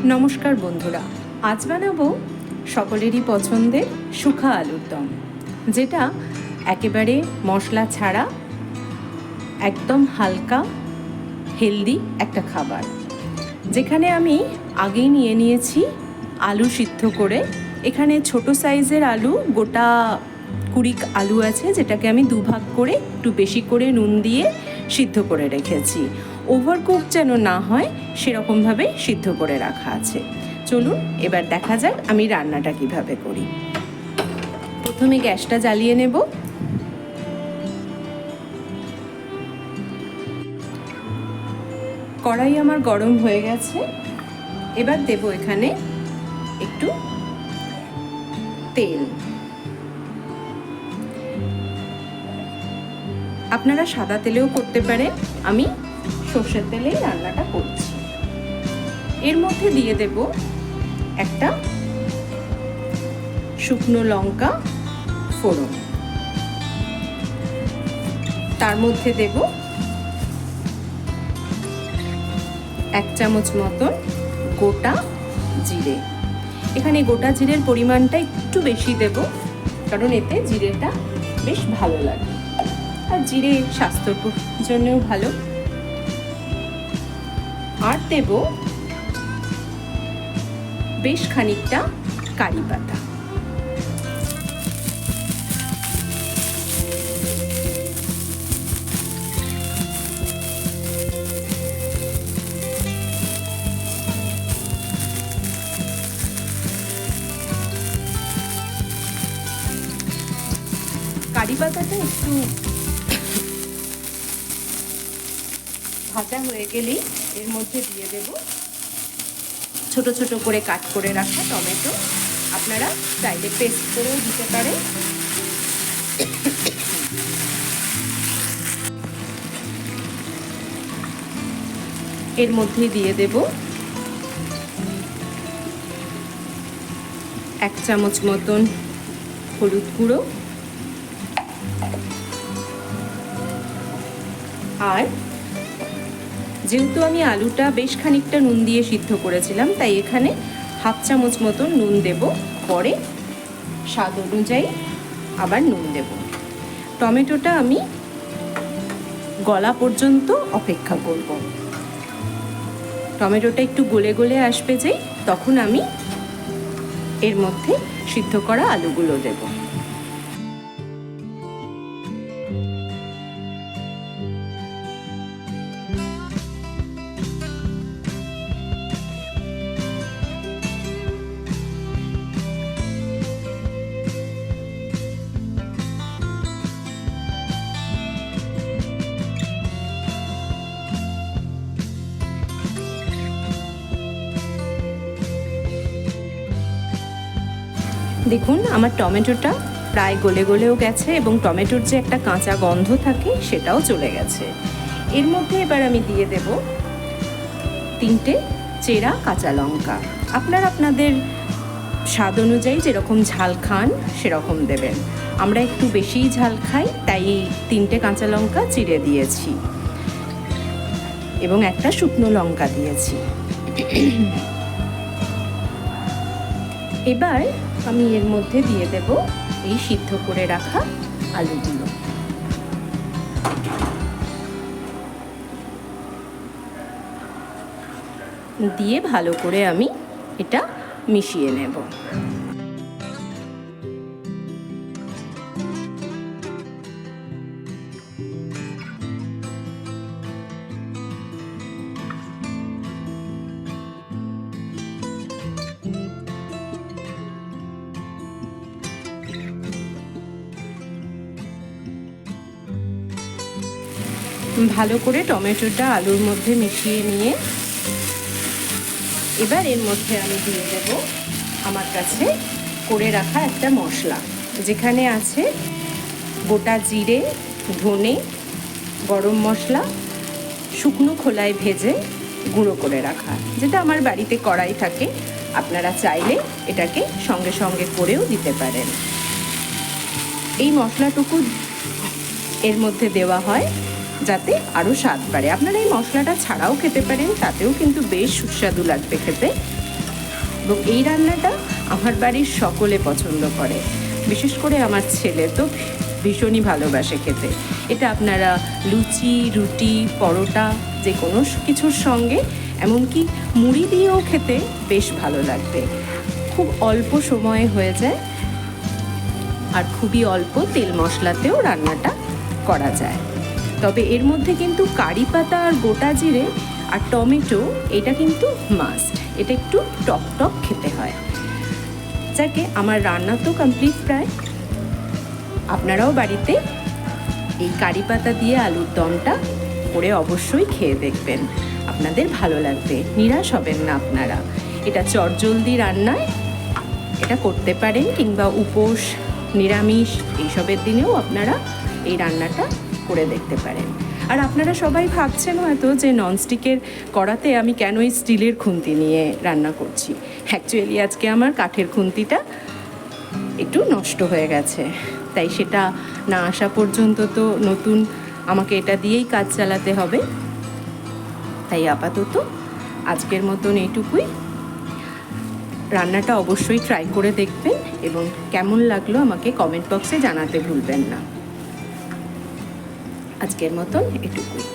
নমস্কার বন্ধুরা, আজ বানাবো সকলেরই পছন্দের শুখা আলুর দম, যেটা একেবারে মশলা ছাড়া একদম হালকা, হেলদি একটা খাবার। যেখানে আমি আগেই নিয়ে নিয়েছি আলু সিদ্ধ করে। এখানে ছোট সাইজের আলু, গোটা কুড়ি আলু আছে, যেটাকে আমি দুভাগ করে, একটু বেশি করে নুন দিয়ে সিদ্ধ করে রেখেছি। ওভারকুক যেন না হয়, সেরকমভাবে সিদ্ধ করে রাখা আছে। চলুন, এবার দেখা যাক আমি রান্নাটা কীভাবে করি। প্রথমে গ্যাসটা জ্বালিয়ে নেব। কড়াই আমার গরম হয়ে গেছে। এবার দেব এখানে একটু তেল। আপনারা সাদা তেলেও করতে পারেন। আমি সর্ষের তেলেই রান্নাটা করছি। এর মধ্যে দিয়ে দেব একটা শুকনো লঙ্কা ফোড়ন। তার মধ্যে দেব এক চামচ মতন গোটা জিরে। এখানে গোটা জিরের পরিমাণটা একটু বেশি দেব, কারণ এতে জিরেটা বেশ ভালো লাগে। আর জিরে স্বাস্থ্যর জন্যও ভালো। আর দেব বেশ খানিকটা কারি পাতা। কারি পাতাটা একটু ভাজা হয়ে গেলেই এর মধ্যে দিয়ে দেব ছোট ছোট করে কাট করে রাখা টমেটো। আপনারা চাইলে পেস্ট করেও দিতে পারেন। এর মধ্যে দিয়ে দেব এক চামচ মতন হলুদ গুঁড়ো। আর যেহেতু আমি আলুটা বেশ খানিকটা নুন দিয়ে সিদ্ধ করেছিলাম, তাই এখানে হাফ চামচ মতন নুন দেব। পরে স্বাদ অনুযায়ী আবার নুন দেব। টমেটোটা আমি গলা পর্যন্ত অপেক্ষা করব। টমেটোটা একটু গলে গলে আসবে যেই তখন আমি এর মধ্যে সিদ্ধ করা আলুগুলো দেবো। দেখুন, আমার টমেটোটা প্রায় গলে গলেও গেছে এবং টমেটোর যে একটা কাঁচা গন্ধ থাকে সেটাও চলে গেছে। এর মধ্যে এবার আমি দিয়ে দেব তিনটে চেরা কাঁচা লঙ্কা। আপনারা আপনাদের স্বাদ অনুযায়ী যেরকম ঝাল খান, সেরকম দেবেন। আমরা একটু বেশিই ঝাল খাই, তাই এই তিনটে কাঁচা লঙ্কা চিড়ে দিয়েছি। এবং একটা শুকনো লঙ্কা দিয়েছি। এবার আমি এর মধ্যে দিয়ে দেব এই সিদ্ধ করে রাখা আলুগুলো। দিয়ে ভালো করে আমি এটা মিশিয়ে নেব। ভালো করে টমেটোটা আলুর মধ্যে মিশিয়ে নিয়ে এবার এর মধ্যে আমি দিয়ে দেব আমার কাছে করে রাখা একটা মশলা, যেখানে আছে গোটা জিরে, ধনে, গরম মশলা, শুকনো খোলায় ভেজে গুঁড়ো করে রাখা, যেটা আমার বাড়িতে কড়াই থাকে, আপনারা চাইলে এটাকে সঙ্গে সঙ্গে করেও দিতে পারেন। এই মশলাটুকু এর মধ্যে দেওয়া হয় যাতে আরও স্বাদ বাড়ে। আপনারা এই মশলাটা ছাড়াও খেতে পারেন, তাতেও কিন্তু বেশ সুস্বাদু লাগবে খেতে। এবং এই রান্নাটা আমার বাড়ির সকলে পছন্দ করে। বিশেষ করে আমার ছেলে তো ভীষণই ভালোবাসে খেতে। এটা আপনারা লুচি, রুটি, পরোটা যে কোনো কিছুর সঙ্গে, এমনকি মুড়ি দিয়েও খেতে বেশ ভালো লাগবে। খুব অল্প সময়ে হয়ে যায় আর খুবই অল্প তেল মশলাতেও রান্নাটা করা যায়। তবে এর মধ্যে কিন্তু কারি পাতা আর গোটা জিরে আর টমেটো, এটা কিন্তু মাস্ট এটা একটু টক টক খেতে হয়। যাকে আমার রান্না তো কমপ্লিট প্রায়। আপনারাও বাড়িতে এই কারি পাতা দিয়ে আলুর দমটা করে অবশ্যই খেয়ে দেখবেন। আপনাদের ভালো লাগবে, নিরাশ হবেন না আপনারা। এটা চটজলদি রান্নায় এটা করতে পারেন কিংবা উপোস, নিরামিষ, এইসবের দিনেও আপনারা এই রান্নাটা করে দেখতে পারেন। আর আপনারা সবাই ভাবছেন হয়তো যে ননস্টিকের কড়াতে আমি কেন এই স্টিলের খুন্তি নিয়ে রান্না করছি। অ্যাকচুয়ালি আজকে আমার কাঠের খুন্তিটা একটু নষ্ট হয়ে গেছে। তাই সেটা না আসা পর্যন্ত তো নতুন আমাকে এটা দিয়েই কাজ চালাতে হবে। তাই আপাতত আজকের মতন এইটুকুই। রান্নাটা অবশ্যই ট্রাই করে দেখবেন এবং কেমন লাগল আমাকে কমেন্ট বক্সে জানাতে ভুলবেন না। আজকের মতন এটুকুই।